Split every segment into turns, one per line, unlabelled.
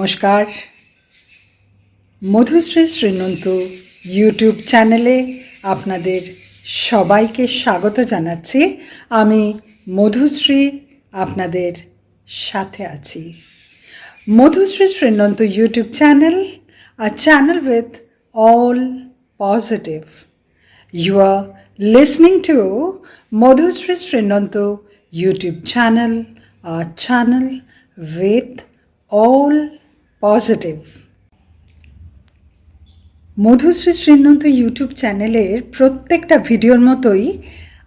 নমস্কার। মধুশ্রী শ্রীনন্ত ইউটিউব চ্যানেলে আপনাদের সবাইকে স্বাগত জানাচ্ছি। আমি মধুশ্রী আপনাদের সাথে আছি। Madhushree Srinanta YouTube channel R channel with all positive You are listening to Madhusri Srinanto YouTube channel, our channel with all positive. Madhushree Srinanda YouTube চ্যানেলের প্রত্যেকটা ভিডিওর মতোই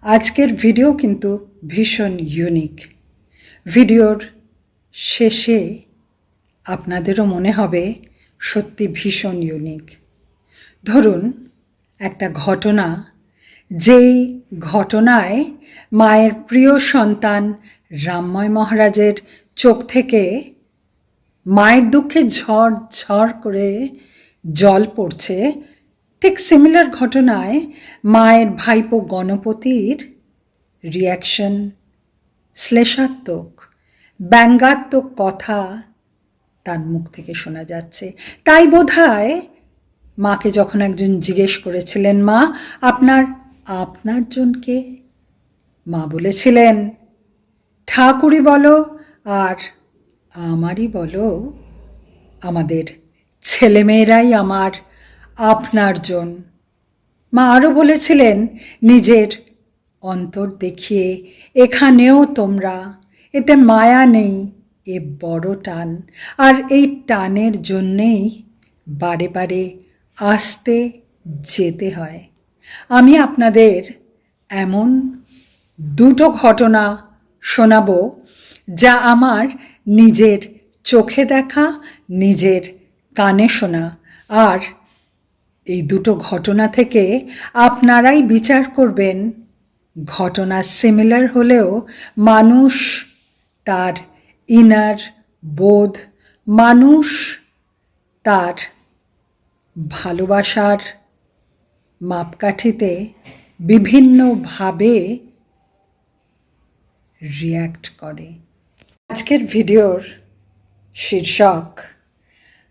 আজকের ভিডিও কিন্তু ভীষণ ইউনিক ভিডিওর শেষে আপনাদেরও মনে হবে সত্যি ভীষণ ইউনিক ধরুন, একটা ঘটনা, যেই ঘটনায় মায়ের প্রিয় সন্তান রামময় মহারাজের চোখ থেকে মায়ের দুঃখে ঝড় ঝড় করে জল পড়ছে। ঠিক সিমিলার ঘটনায় মায়ের ভাইপো গণপতির রিয়াকশন শ্লেষাত্মক, ব্যঙ্গাত্মক কথা তার মুখ থেকে শোনা যাচ্ছে। তাই বোধহয় মাকে যখন একজন জিজ্ঞেস করেছিলেন, মা, আপনার আপনার জনকে মা বলেছিলেন। ঠাকুরই বলো আর আমারই বলো, আমাদের ছেলেমেয়েরাই আমার আপনার জন। মা আরও বলেছিলেন, নিজের অন্তর দেখিয়ে এখানেও তোমরা, এতে মায়া নেই, এ বড় টান। আর এই টানের জন্যেই বারে বারে আসতে যেতে হয়। আমি আপনাদের এমন দুটো ঘটনা শোনাব, যা আমার নিজের চোখে দেখা, নিজের কানে শোনা। আর এই দুটো ঘটনা থেকে আপনারাই বিচার করবেন, ঘটনা সিমিলার হলেও মানুষ তার ইনার বোধ, মানুষ তার ভালোবাসার মাপকাঠিতে বিভিন্নভাবে রিয়্যাক্ট করে। আজকের ভিডিওর শীর্ষক,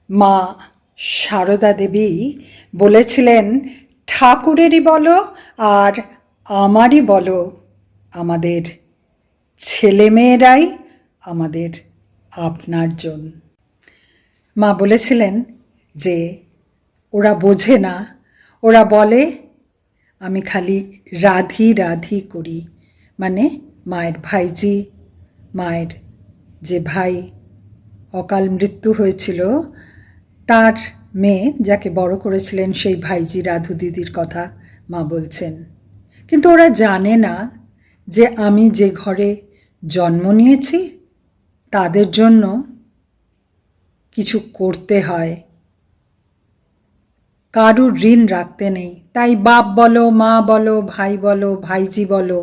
মা সারদা দেবী বলেছিলেন, ঠাকুরেরই বলো আর আমারই বলো, আমাদের ছেলেমেয়েরাই আমাদের আপনার জন। মা বলেছিলেন যে, ওরা বোঝে না। ওরা বলে, আমি খালি রাধি রাধি করি মানে মায়ের ভাইজি, মায়ের যে ভাই অকাল মৃত্যু হয়েছিল, তার মেয়ে যাকে বড় করেছিলেন সেই ভাইজি রাধু দিদির কথা মা বলছেন। কিন্তু ওরা জানে না যে আমি যে ঘরে জন্ম নিয়েছি, তাদের জন্য কিছু করতে হয়। কারুর ঋণ রাখতে নেই। তাই বাপ বলো, মা বলো, ভাই বলো, ভাইজি বলো,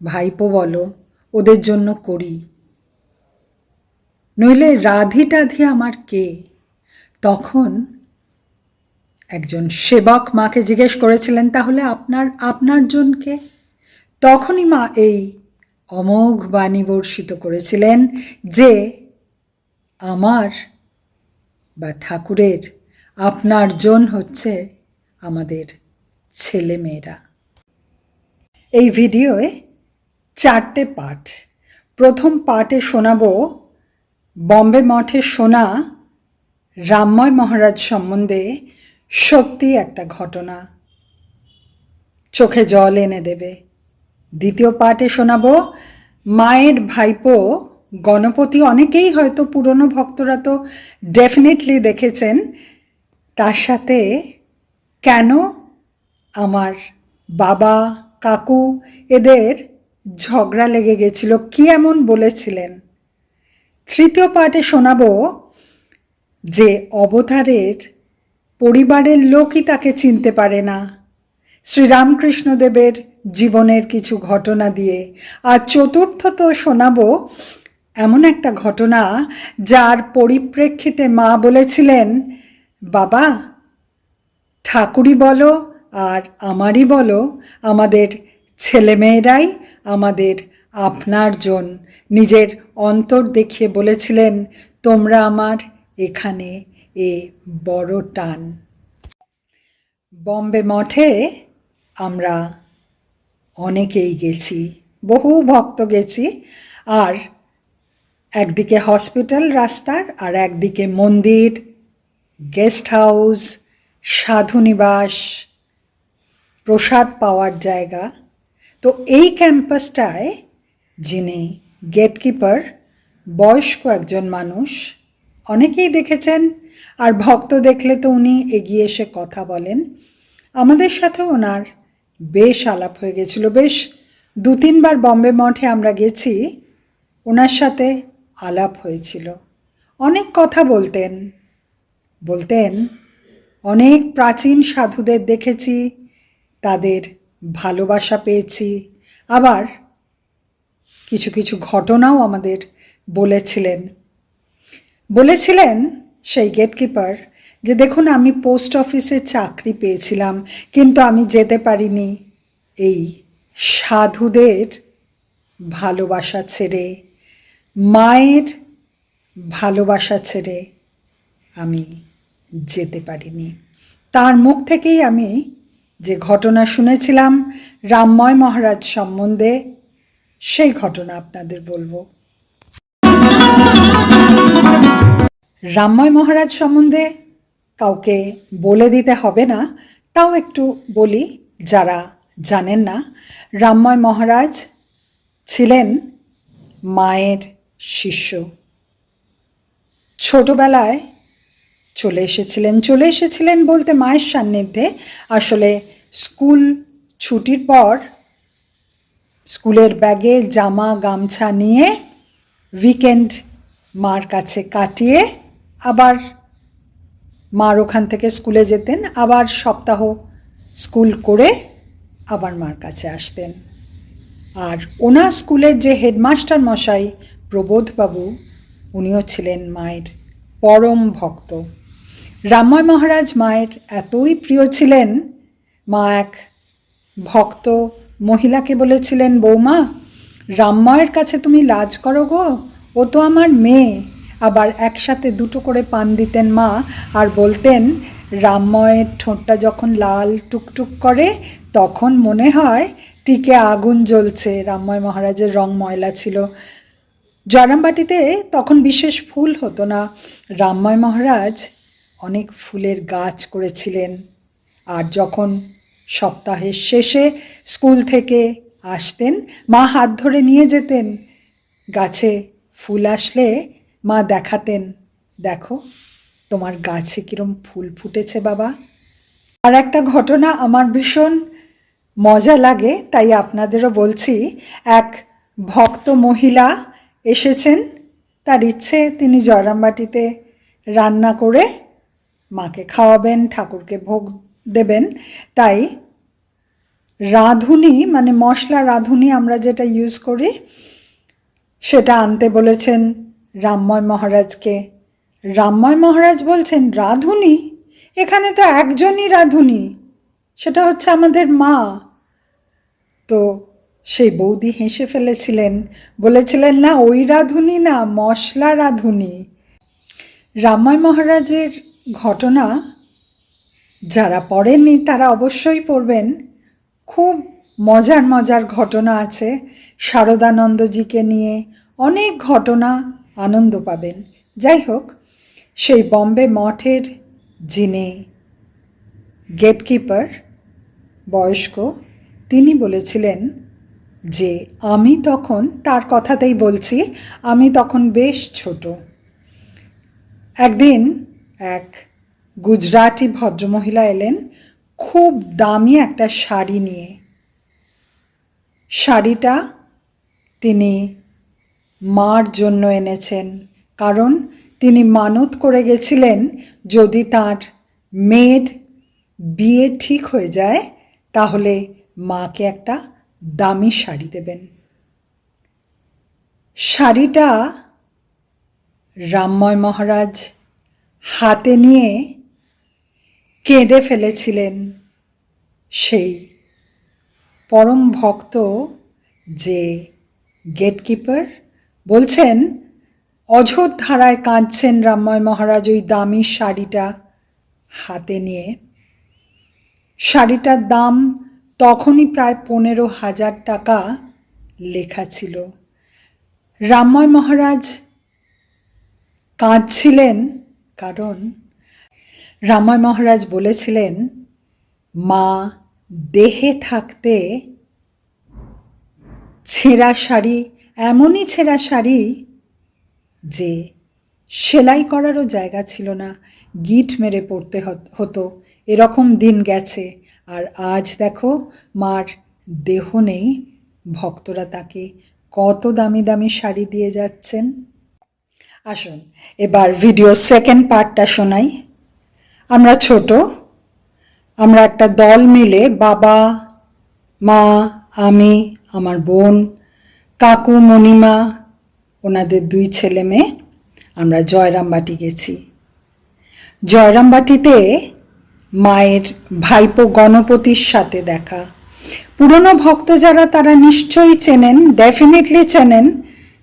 ভাইপো বলো, ওদের জন্য করি। নইলে রাধি টাধি আমার কে? তখন একজন সেবক মাকে জিজ্ঞেস করেছিলেন, তাহলে আপনার আপনার জনকে তখনই মা এই অমোঘ বাণী বর্ষিত করেছিলেন যে আমার বা ঠাকুরের, আপনার জন হচ্ছে আমাদের ছেলেমেয়েরা এই ভিডিওয়ে চারটে পাঠ। প্রথম পাঠে শোনাবো বম্বে মঠে শোনা রামময় মহারাজ সম্বন্ধে সত্যি একটা ঘটনা। চোখে জল এনে দেবে। দ্বিতীয় পাঠে শোনাবো, মায়ের ভাইপো, গণপতি অনেকেই হয়তো পুরনো ভক্তরা তো ডেফিনেটলি দেখেছেন, তার সাথে কেন আমার বাবা, কাকু এদের ঝগড়া লেগে গেছিল, কি এমন বলেছিলেন? তৃতীয় পাঠে শোনাবো যে অবতারের পরিবারের লোকই তাকে চিনতে পারে না। শ্রীরামকৃষ্ণদেবের জীবনের কিছু ঘটনা দিয়ে। আর চতুর্থত শোনাবো এমন একটা ঘটনা যার পরিপ্রেক্ষিতে মা বলেছিলেন, বাবা, ঠাকুরই বলো আর আমারই বলো, আমাদের ছেলেমেয়েরাই আমাদের আপনার জন নিজের অন্তর দেখিয়ে বলেছিলেন, তোমরা আমার এখানে এ বড় টান। বম্বে মঠে আমরা অনেকেই গেছি, বহু ভক্ত গেছি, আর একদিকে হসপিটাল রাস্তার আর একদিকে মন্দির, গেস্ট হাউস সাধুনিবাস প্রসাদ পাওয়ার জায়গা। তো এই ক্যাম্পাসটায় যিনি গেটকিপার বয়স্ক একজন মানুষ, অনেকেই দেখেছেন, আর ভক্ত দেখলে তো উনি এগিয়ে এসে কথা বলেন। আমাদের সাথে ওনার বেশ আলাপ হয়ে গেছিল। বেশ দু তিনবার বম্বে মঠে আমরা গেছি, ওনার সাথে আলাপ হয়েছিল। অনেক কথা বলতেন বলতেন, অনেক প্রাচীন সাধুদের দেখেছি, তাদের ভালোবাসা পেয়েছি, আবার কিছু কিছু ঘটনাও আমাদের বলেছিলেন। বলেছিলেন সেই গেটকিপার যে, দেখুন, আমি পোস্ট অফিসে চাকরি পেয়েছিলাম, কিন্তু আমি যেতে পারিনি। এই সাধুদের ভালোবাসা ছেড়ে, মায়ের ভালোবাসা ছেড়ে আমি যেতে পারিনি। তার মুখ থেকেই আমি যে ঘটনা শুনেছিলাম, রামময় মহারাজ সম্বন্ধে সেই ঘটনা আপনাদের বলব। রামময় মহারাজ সম্বন্ধে কাউকে বলে দিতে হবে না, তাও একটু বলি, যারা জানেন না, রামময় মহারাজ ছিলেন মায়ের শিষ্য। ছোটবেলায় চলে এসেছিলেন চলে এসেছিলেন বলতে মায়ের সান্নিধ্যে। আসলে স্কুল ছুটির পর স্কুলের ব্যাগে জামা, গামছা নিয়ে উইকেন্ড মার কাছে কাটিয়ে আবার মার ওখান থেকে স্কুলে যেতেন, আবার সপ্তাহ স্কুল করে আবার মার কাছে আসতেন। আর ওনার স্কুলের যে হেডমাস্টার মশাই প্রবোধবাবু, উনিও ছিলেন মায়ের পরম ভক্ত। রামময় মহারাজ মায়ের এতই প্রিয় ছিলেন, মা এক ভক্ত মহিলাকে বলেছিলেন, বৌমা রামময়ের কাছে তুমি লাজ করো গো। ও তো আমার মেয়ে। আবার একসাথে দুটো করে পান দিতেন মা আর বলতেন রামময়ের ঠোঁটটা যখন লাল টুকটুক করে, তখন মনে হয় টিকে আগুন জ্বলছে। রামময় মহারাজের রং ময়লা ছিল। জয়রামবাটিতে তখন বিশেষ ফুল হতো না। রামময় মহারাজ অনেক ফুলের গাছ করেছিলেন। আর যখন সপ্তাহের শেষে স্কুল থেকে আসতেন। মা হাত ধরে নিয়ে যেতেন। গাছে ফুল আসলে মা দেখাতেন, দেখো, তোমার গাছে কিরম ফুল ফুটেছে বাবা। আর একটা ঘটনা আমার ভীষণ মজা লাগে, তাই আপনাদেরও বলছি, এক ভক্ত মহিলা এসেছেন, তার ইচ্ছে তিনি জয়রামবাটিতে রান্না করে মাকে খাওয়াবেন, ঠাকুরকে ভোগ দেবেন, তাই রাঁধুনি মানে মশলা রাঁধুনি আমরা যেটা ইউজ করি, সেটা আনতে বলেছেন রামময় মহারাজকে। রামময় মহারাজ বলছেন, রাঁধুনি? এখানে তো একজনই রাঁধুনি। সেটা হচ্ছে আমাদের মা। তো সেই বৌদি হেসে ফেলেছিলেন, বলেছিলেন, না, ওই রাঁধুনি না, মশলা রাঁধুনি। রামময় মহারাজের ঘটনা যারা পড়েননি তারা অবশ্যই পড়বেন। খুব মজার মজার ঘটনা আছে। শারদানন্দজিকে নিয়ে অনেক ঘটনা আনন্দ পাবেন। যাই হোক, সেই বম্বে মঠের যিনি গেটকিপার বয়স্ক, তিনি বলেছিলেন যে, আমি তখন তার কথাতেই বলছি, আমি তখন বেশ ছোট। একদিন এক গুজরাটি ভদ্রমহিলা এলেন খুব দামি একটা শাড়ি নিয়ে। শাড়িটা তিনি মার জন্য এনেছেন। কারণ তিনি মানত করে গেছিলেন, যদি তার মেয়ের বিয়ে ঠিক হয়ে যায়, তাহলে মাকে একটা দামি শাড়ি দেবেন। শাড়িটা রামময় মহারাজ হাতে নিয়ে কেঁদে ফেলেছিলেন সেই পরম ভক্ত যে গেটকিপার বলছেন, অঝোর ধারায় কাঁদছেন রামময় মহারাজ ওই দামি শাড়িটা হাতে নিয়ে। শাড়িটার দাম তখনই প্রায় পনেরো হাজার টাকা লেখা ছিল। রামময় মহারাজ কাঁদছিলেন কারণ রামময় মহারাজ বলেছিলেন, মা, দেহে থাকতে ছেঁড়া শাড়ি, এমনই ছেঁড়া শাড়ি যে সেলাই করারও জায়গা ছিল না, গিট মেরে পড়তে হতো এরকম দিন গেছে। আর আজ দেখো, মার দেহ নেই, ভক্তরা তাকে কত দামি দামি শাড়ি দিয়ে যাচ্ছেন। আসুন, এবার ভিডিও সেকেন্ড পার্টটা শোনাই। আমরা ছোট, আমরা একটা দল মিলে বাবা, মা, আমি, আমার বোন, কাকু, মণিমা, ওনাদের দুই ছেলে মেয়ে, আমরা জয়রামবাটি গেছি। জয়রামবাটিতে মায়ের ভাইপো গণপতির সাথে দেখা। পুরনো ভক্ত যারা, তারা নিশ্চয়ই চেনেন ডেফিনেটলি চেনেন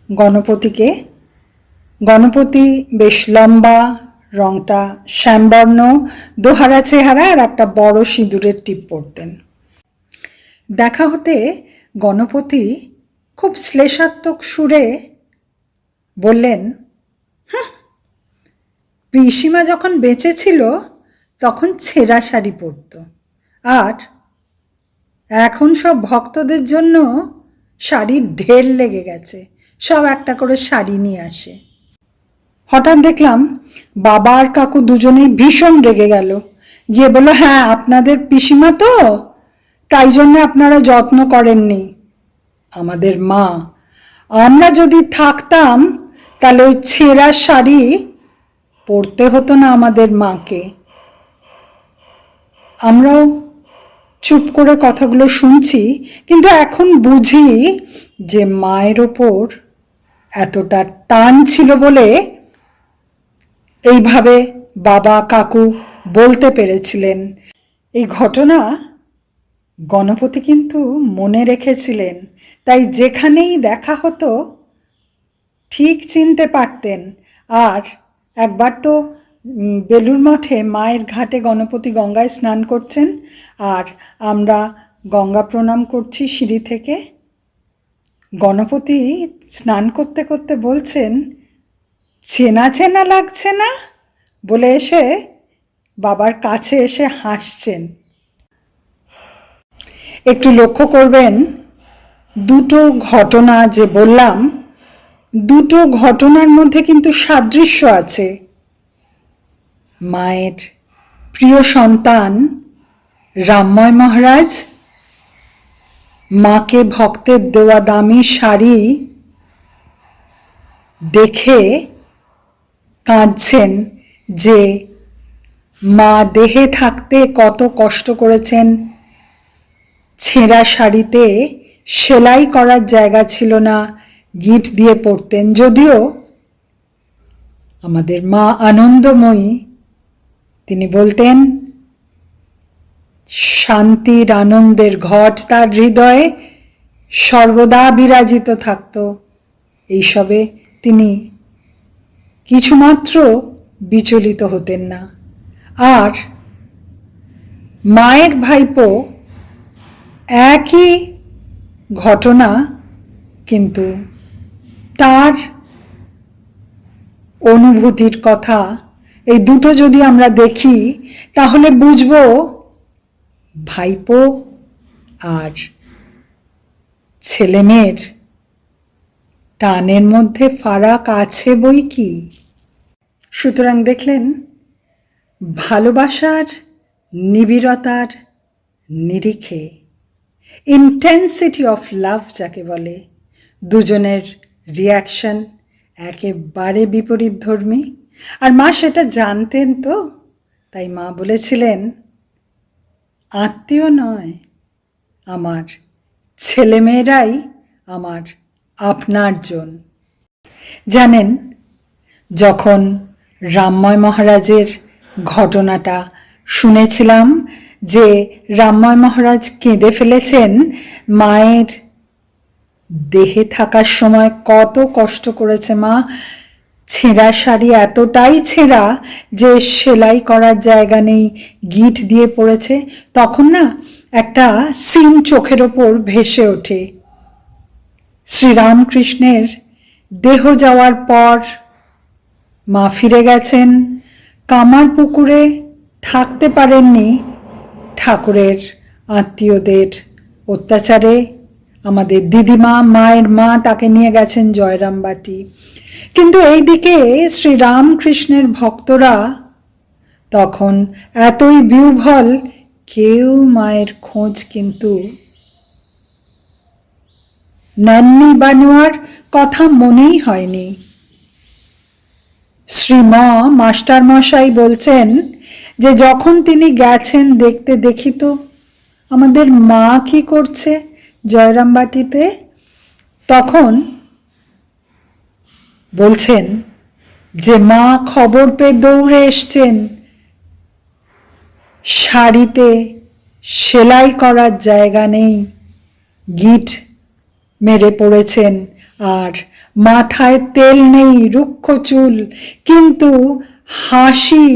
গণপতিকে। গণপতি বেশ লম্বা রংটা শ্যামবর্ণ দোহারা চেহারা আর একটা বড় সিঁদুরের টিপ পরতেন। দেখা হতে গণপতি খুব শ্লেষাত্মক সুরে বললেন "হুঁ, পিসিমা যখন বেঁচে ছিল তখন ছেঁড়া শাড়ি পরত। আর এখন সব ভক্তদের জন্য শাড়ির ঢের লেগে গেছে। সব একটা করে শাড়ি নিয়ে আসে। হঠাৎ দেখলাম বাবা আর কাকু দুজনেই ভীষণ রেগে গেল। গিয়ে বলল হ্যাঁ আপনাদের পিসিমা তো? তাই জন্য আপনারা যত্ন করেননি। আমাদের মা। আমরা যদি থাকতাম, তাহলে ওই ছেঁড়া শাড়ি পরতে হতো না আমাদের মাকে। আমরাও চুপ করে কথাগুলো শুনছি, কিন্তু এখন বুঝি যে মায়ের ওপর এতটা টান ছিল বলে এইভাবে বাবা, কাকু বলতে পেরেছিলেন। এই ঘটনা গণপতি কিন্তু মনে রেখেছিলেন। তাই যেখানেই দেখা হতো, ঠিক চিনতে পারতেন। আর একবার তো বেলুর মঠে মায়ের ঘাটে গণপতি গঙ্গায় স্নান করছেন। আর আমরা গঙ্গা প্রণাম করছি সিঁড়ি থেকে। গণপতি স্নান করতে করতে বলছেন চেনা চেনা লাগছে না? বলে এসে বাবার কাছে এসে হাসছেন। একটু লক্ষ্য করবেন, দুটো ঘটনা যে বললাম, দুটো ঘটনার মধ্যে কিন্তু সাদৃশ্য আছে। মায়ের প্রিয় সন্তান রামময় মহারাজ, মাকে ভক্তের দেওয়া দামি শাড়ি দেখে কাঁদছেন যে, মা দেহে থাকতে কত কষ্ট করেছেন। ছেঁড়া শাড়িতে সেলাই করার জায়গা ছিল না, গিট দিয়ে পড়তেন যদিও আমাদের মা আনন্দময়ী, তিনি বলতেন, শান্তির আনন্দের ঘট তার হৃদয়ে সর্বদা বিরাজিত থাকত। এইসবে তিনি কিছুমাত্র বিচলিত হতেন না। আর মায়ের ভাইপো একই ঘটনা কিন্তু তার অনুভূতির কথা। এই দুটো যদি আমরা দেখি, তাহলে বুঝব ভাইপো আর ছেলেমেয়ের টানের মধ্যে ফারাক আছে বই কি? সুতরাং দেখলেন, ভালোবাসার নিবিড়তার নিরিখে ইন্টেন্সিটি অফ লাভ যাকে বলে, দুজনের রিয়াকশন একেবারে বিপরীত ধর্মী আর মা সেটা জানতেন তো, তাই মা বলেছিলেন, আত্মীয় নয়, আমার ছেলেমেয়েরাই আমার আপনার জন জানেন, যখন রামময় মহারাজের ঘটনাটা শুনেছিলাম যে রামময় মহারাজ কেঁদে ফেলেছেন। মায়ের দেহে থাকার সময় কত কষ্ট করেছে মা। ছেঁড়া শাড়ি এতটাই ছেঁড়া যে সেলাই করার জায়গা নেই, গিট দিয়ে পড়েছে। তখন না একটা সিন চোখের ওপর ভেসে ওঠে। শ্রীরামকৃষ্ণের দেহ যাওয়ার পর মা ফিরে গেছেন। কামার পুকুরে থাকতে পারেননি ঠাকুরের আত্মীয়দের অত্যাচারে। আমাদের দিদিমা, মায়ের মা তাকে নিয়ে গেছেন জয়রামবাটি কিন্তু এইদিকে শ্রীরামকৃষ্ণের ভক্তরা তখন এতই বিহ্বল কেউ মায়ের খোঁজ কিন্তু নেননি। বা নেওয়ার কথা মনেই হয়নি। শ্রীম মাস্টার মশাই বলছেন যে যখন তিনি গেছেন দেখতে দেখি তো আমাদের মা কি করছে জয়রামবাটিতে? তখন বলছেন যে মা খবর পেয়ে দৌড়ে এসছেন শাড়িতে সেলাই করার জায়গা নেই, গিট মেরে পড়েছেন আর মাথায় তেল নেই রুক্ষ চুল, কিন্তু হাসি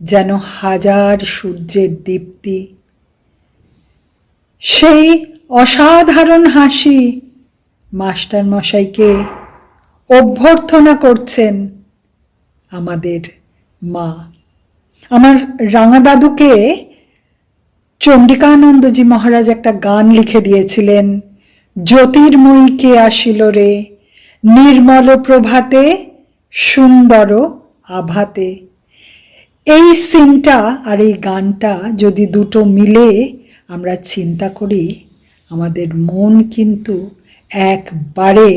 যেন হাজার সূর্যের দীপ্তি। সেই অসাধারণ হাসি মাস্টার মশাইকে অভ্যর্থনা করছেন আমাদের মা। আমার রাঙা দাদুকে চণ্ডিকানন্দজি মহারাজ একটা গান লিখে দিয়েছিলেন, জ্যোতির্ময়ী কে আসিল রে নির্মল প্রভাতে, সুন্দর আভাতে। এই সিনটা আর এই গানটা যদি দুটো মিলে আমরা চিন্তা করি, আমাদের মন কিন্তু একবারে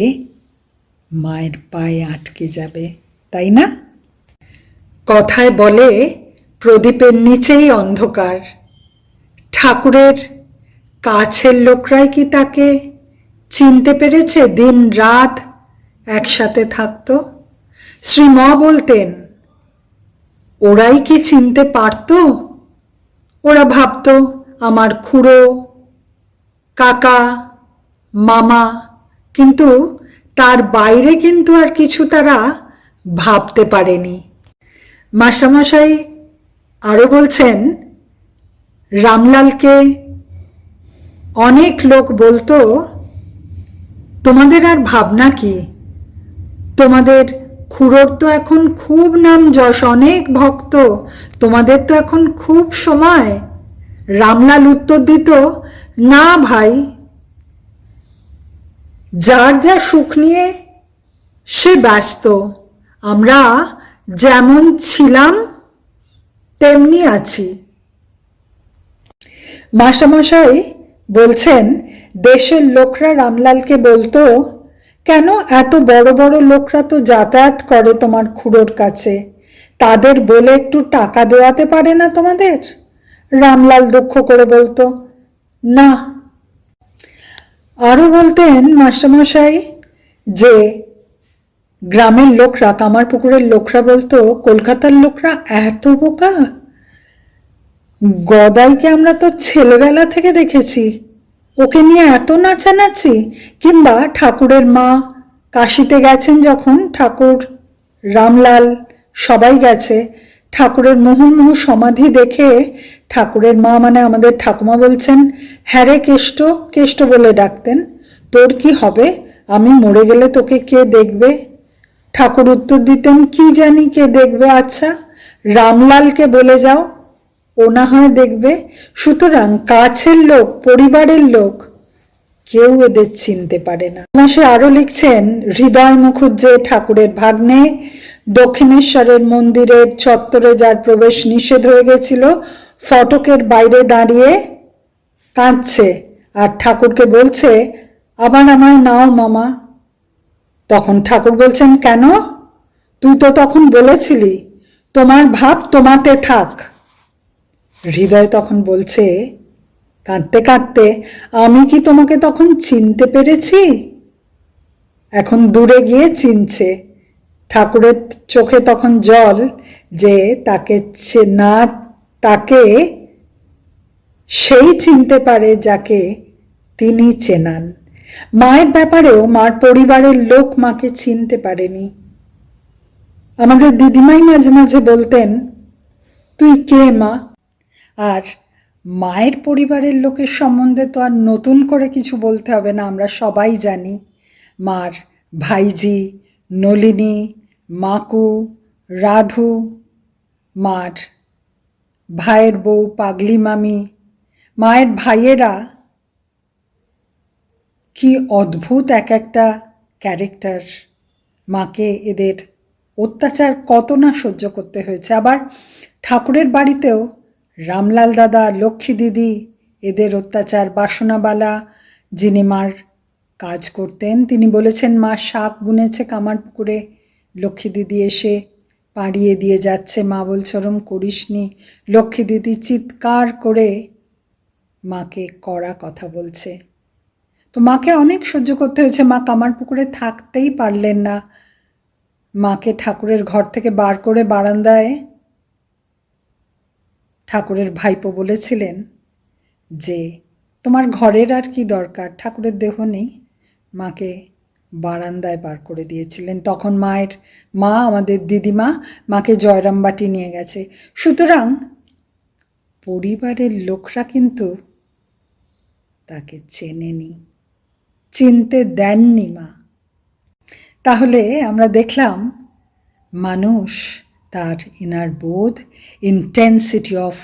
মায়ের পায়ে আটকে যাবে, তাই না? কথায় বলে প্রদীপের নিচেই অন্ধকার। ঠাকুরের কাছের লোকরাই কি তাকে চিনতে পেরেছে? দিন রাত একসাথে থাকতো। শ্রী বলতেন, ওরাই কি চিনতে পারতো? ওরা ভাবতো, আমার খুড়ো, কাকা, মামা, কিন্তু তার বাইরে কিন্তু আর কিছু তারা ভাবতে পারেনি। মাস্টারমশাই আরও বলছেন, রামলালকে অনেক লোক বলতো, তোমাদের আর ভাবনা কি? তোমাদের খুড়োর তো এখন খুব নাম যশ, অনেক ভক্ত। তোমাদের তো এখন খুব সময়। রামলাল উত্তর দিত, না ভাই, যার যা সুখ নিয়ে সে ব্যস্ত। আমরা যেমন ছিলাম, তেমনি আছি। মাস্টারমশাই বলছেন, দেশের লোকরা রামলালকে বলতো কেন এত বড় বড় লোকরা তো যাতায়াত করে তোমার খুড়োর কাছে? তাদের বলে একটু টাকা দেওয়াতে পারে না তোমাদের? রামলাল দুঃখ করে বলতো, না। আরও বলতেন মাস্টারমশাই যে, গ্রামের লোকরা কামারপুকুরের লোকরা বলতো, কলকাতার লোকরা এত বোকা? গদাইকে আমরা তো ছেলেবেলা থেকে দেখেছি। ওকে নিয়ে এত নাচানাচি? কিংবা ঠাকুরের মা কাশিতে গেছেন যখন ঠাকুর, রামলাল সবাই গেছে, ঠাকুরের মুহুর্মুহু সমাধি দেখে ঠাকুরের মা মানে আমাদের ঠাকুমা বলছেন হ্যাঁ রে কেষ্ট কেষ্ট বলে ডাকতেন, তোর কি হবে? আমি মরে গেলে তোকে কে দেখবে? ঠাকুর উত্তর দিতেন, কি জানি কে দেখবে আচ্ছা রামলালকে বলে যাও। ও না হয় দেখবে, সুতরাং কাছের লোক, পরিবারের লোক কেউ এদের চিনতে পারে না। মাসে আরও লিখছেন, হৃদয় মুখুজ্জে ঠাকুরের ভাগ্নে, দক্ষিণেশ্বরের মন্দিরের চত্বরে যার প্রবেশ নিষেধ হয়ে গেছিল, ফটকের বাইরে দাঁড়িয়ে কাঁদছে আর ঠাকুরকে বলছে, আবার আমায় নাও মামা। তখন ঠাকুর বলছেন, কেন? তুই তো তখন বলেছিলি, তোমার ভাব তোমাতে থাক। হৃদয় তখন বলছে, কাঁদতে কাঁদতে, আমি কি তোমাকে তখন চিনতে পেরেছি? এখন দূরে গিয়ে চিনছে। ঠাকুরের চোখে তখন জল যে তাকে না তাকে সেই চিনতে পারে যাকে তিনি চেনান। মায়ের ব্যাপারেও মার পরিবারের লোক মাকে চিনতে পারেনি। আমাদের দিদিমাই মাঝে মাঝে বলতেন, তুই কে মা? আর মায়ের পরিবারের লোকের সম্বন্ধে তো আর নতুন করে কিছু বলতে হবে না, আমরা সবাই জানি। মার ভাইজি, নলিনী, মাকু, রাধু, মার ভাইয়ের বউ পাগলি মামি, মায়ের ভাইয়েরা কি অদ্ভুত এক একটা ক্যারেক্টার। মাকে এদের অত্যাচার কত না সহ্য করতে হয়েছে। আবার ঠাকুরের বাড়িতেও রামলাল দাদা, লক্ষ্মী দিদি, এদের অত্যাচার বাসনাবালা, যিনি মার কাজ করতেন, তিনি বলেছেন, মা শাক বুনেছে কামার পুকুরে। লক্ষ্মী দিদি এসে পাড়িয়ে দিয়ে যাচ্ছে। মা বলছে, ওরম করিসনি লক্ষ্মী দিদি চিৎকার করে মাকে কড়া কথা বলছে। তো মাকে অনেক সহ্য করতে হয়েছে। মা কামার পুকুরে থাকতেই পারলেন না। মাকে ঠাকুরের ঘর থেকে বার করে বারান্দায় ঠাকুরের ভাইপো বলেছিলেন যে, তোমার ঘরের আর কি দরকার? ঠাকুরের দেহ নেই। মাকে বারান্দায় বার করে দিয়েছিলেন। তখন মায়ের মা, আমাদের দিদিমা, মাকে জয়রামবাটি নিয়ে গেছে। সুতরাং পরিবারের লোকরা কিন্তু তাকে চেনেনি, চিনতে দেননি মা। তাহলে আমরা দেখলাম মানুষ তার ইনার বোধ ইন্টেন্সিটি অফ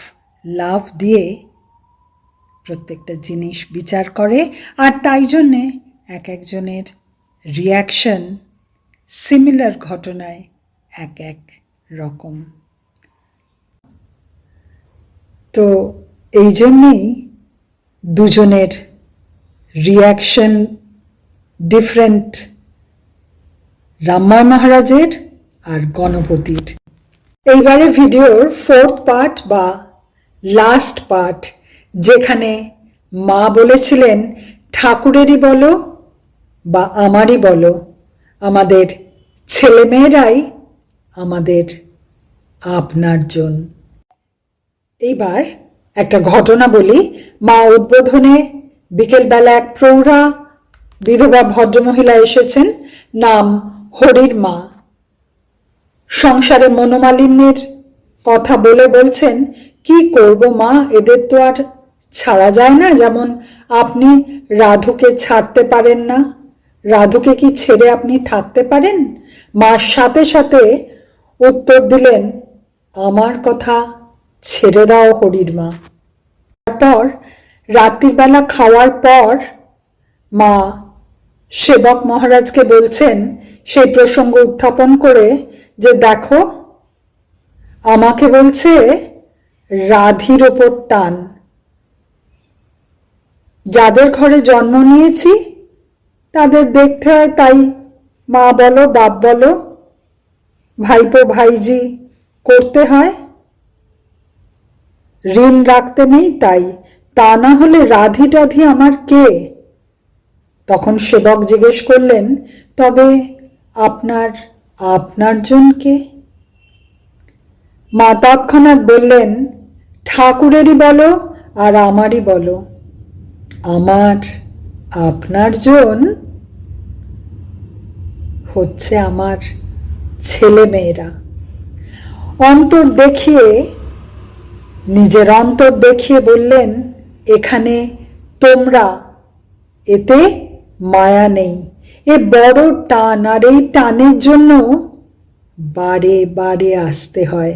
লাভ দিয়ে প্রত্যেকটা জিনিস বিচার করে। আর তাই জন্যে এক একজনের রিয়াকশন সিমিলার ঘটনায় এক এক রকম। তো এই জন্যেই দুজনের রিয়াকশন ডিফারেন্ট রাম্মা মহারাজের আর গণপতির। এইবারে ভিডিওর ফোর্থ পার্ট বা লাস্ট পার্ট যেখানে মা বলেছিলেন, ঠাকুরেরই বলো বা আমারই বলো, আমাদের ছেলেমেয়েরাই আমাদের আপনার জন। এইবার একটা ঘটনা বলি। মা উদ্বোধনে বিকেলবেলা এক প্রৌঢ়া বিধবা ভদ্রমহিলা এসেছেন, নাম হরির মা। সংসারে মনোমালিন্যের কথা বলে বলছেন, কি করব মা? এদের তো আর ছাড়া যায় না। যেমন আপনি রাধুকে ছাড়তে পারেন না। রাধুকে কি ছেড়ে আপনি থাকতে পারেন? মার সাথে সাথে উত্তর দিলেন, আমার কথা ছেড়ে দাও হরির মা। তারপর রাত্রিবেলা খাওয়ার পর মা সেবক মহারাজকে বলছেন, সেই প্রসঙ্গ উত্থাপন করে যে দেখো, আমাকে বলছে, রাধির ওপর টান। যাদের ঘরে জন্ম নিয়েছি, তাদের দেখতে হয় তাই। মা বলো, বাপ বলো, ভাইপো, ভাইজি, করতে হয়। ঋণ রাখতে নেই তাই। তা না হলে রাধি টাধি আমার কে? তখন সেবক জিজ্ঞেস করলেন, তবে আপনার আপনার জনকে মা তৎক্ষণাৎ বললেন, ঠাকুরেরই বলো আর আমারই বলো। আমার আপনার জন হচ্ছে আমার ছেলে মেয়েরা অন্তর দেখিয়ে, নিজের অন্তর দেখিয়ে বললেন, এখানে তোমরা, এতে মায়া নেই। এ বড় টান আর এই টানের জন্য বারে বারে আসতে হয়।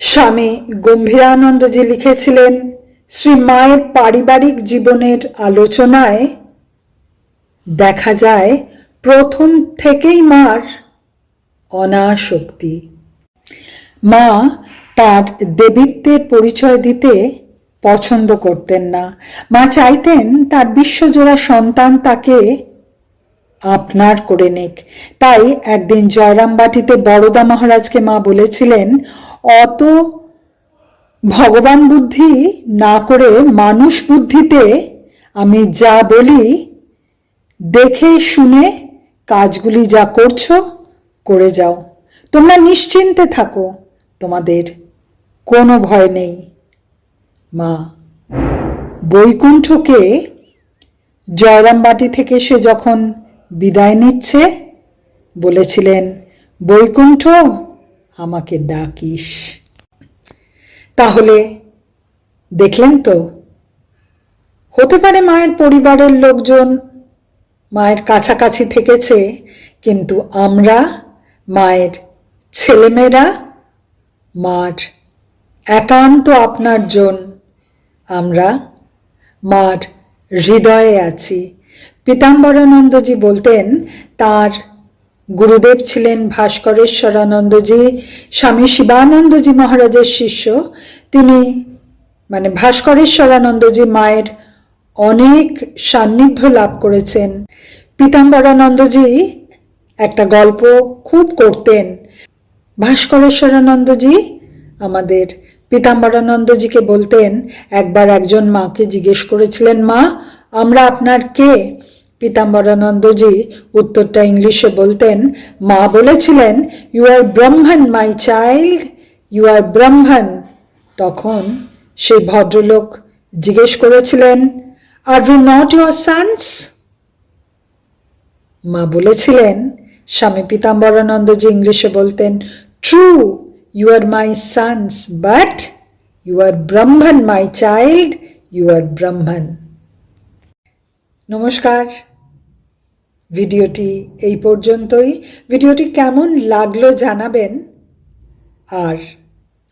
স্বামী গম্ভীরানন্দজি লিখেছিলেন, শ্রী মায়ের পারিবারিক জীবনের আলোচনায় দেখা যায়, প্রথম থেকেই মার অনাশক্তি মা তার দেবীত্বের পরিচয় দিতে পছন্দ করতেন না। মা চাইতেন তার বিশ্বজোড়া সন্তান তাকে আপনার করে নেক। তাই একদিন জয়রামবাটিতে বড়দা মহারাজকে মা বলেছিলেন, অত ভগবান বুদ্ধি না করে মানুষ বুদ্ধিতে আমি যা বলি, দেখে, শুনে কাজগুলি যা করছ, করে যাও। তোমরা নিশ্চিন্তে থাকো, তোমাদের কোনো ভয় নেই। মা, বৈকুণ্ঠকে জয়রামবাটি থেকে সে যখন বিদায় নিচ্ছে, বলেছিলেন, বৈকুণ্ঠ, আমাকে ডাকিস। তাহলে দেখলেন তো, হতে পারে মায়ের পরিবারের লোকজন মায়ের কাছাকাছি থেকেছে, কিন্তু আমরা, মায়ের ছেলেমেয়েরা, মার একান্ত আপনার জন আমরা মার হৃদয়ে আছি। পীতাম্বরানন্দজি বলতেন, তার গুরুদেব ছিলেন ভাস্করেশ্বরানন্দজি, স্বামী শিবানন্দজি মহারাজের শিষ্য। তিনি মানে ভাস্করেশ্বরানন্দজি মায়ের অনেক সান্নিধ্য লাভ করেছেন। পীতাম্বরানন্দজি একটা গল্প খুব করতেন, ভাস্করেশ্বরানন্দজি আমাদের পীতাম্বরানন্দজিকে বলতেন, একবার একজন মাকে জিজ্ঞেস করেছিলেন, মা, আমরা আপনার কে? পীতাম্বরানন্দজি উত্তরটা ইংলিশে বলতেন, মা বলেছিলেন you are Brahman my child you are Brahman তখন সেই ভদ্রলোক জিজ্ঞেস করেছিলেন are we not your sons মা বলেছিলেন, স্বামী পীতাম্বরানন্দজি ইংলিশে বলতেন true you are my sons but you are Brahman my child you are Brahman নমস্কার। ভিডিওটি এই পর্যন্তই। ভিডিওটি কেমন লাগল জানাবেন। আর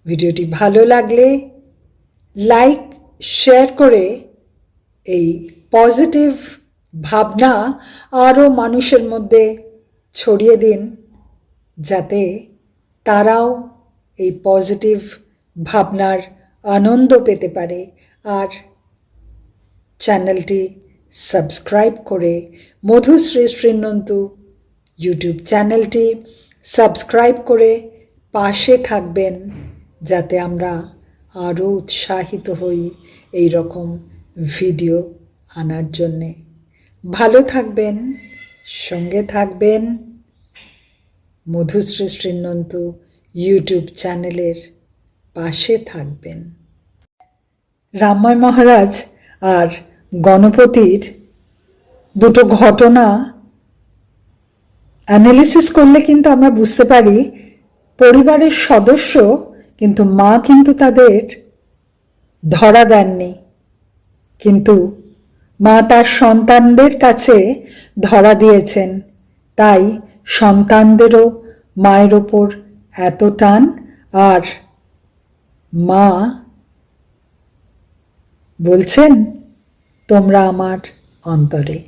ভিডিওটি ভালো লাগলে লাইক, শেয়ার করে এই পজিটিভ ভাবনা আরও মানুষের মধ্যে ছড়িয়ে দিন, যাতে তারাও এই পজিটিভ ভাবনার আনন্দ পেতে পারে। আর চ্যানেলটি সাবস্ক্রাইব করে মধুশ্রী শ্রীনন্তু ইউটিউব চ্যানেলটি সাবস্ক্রাইব করে পাশে থাকবেন, যাতে আমরা আরও উৎসাহিত হই এই রকম ভিডিও আনার জন্যে। ভালো থাকবেন, সঙ্গে থাকবেন মধুশ্রী শ্রীনন্তু ইউটিউব চ্যানেলের পাশে থাকবেন। রামময় মহারাজ আর গণপতির দুটো ঘটনা অ্যানালিসিস করলে কিন্তু আমরা বুঝতে পারি, পরিবারের সদস্য কিন্তু মা কিন্তু তাদের ধরা দেননি। কিন্তু মা তার সন্তানদের কাছে ধরা দিয়েছেন, তাই সন্তানদেরও মায়ের ওপর এত টান আর মা বলছেন তোমরা আমার অন্তরে।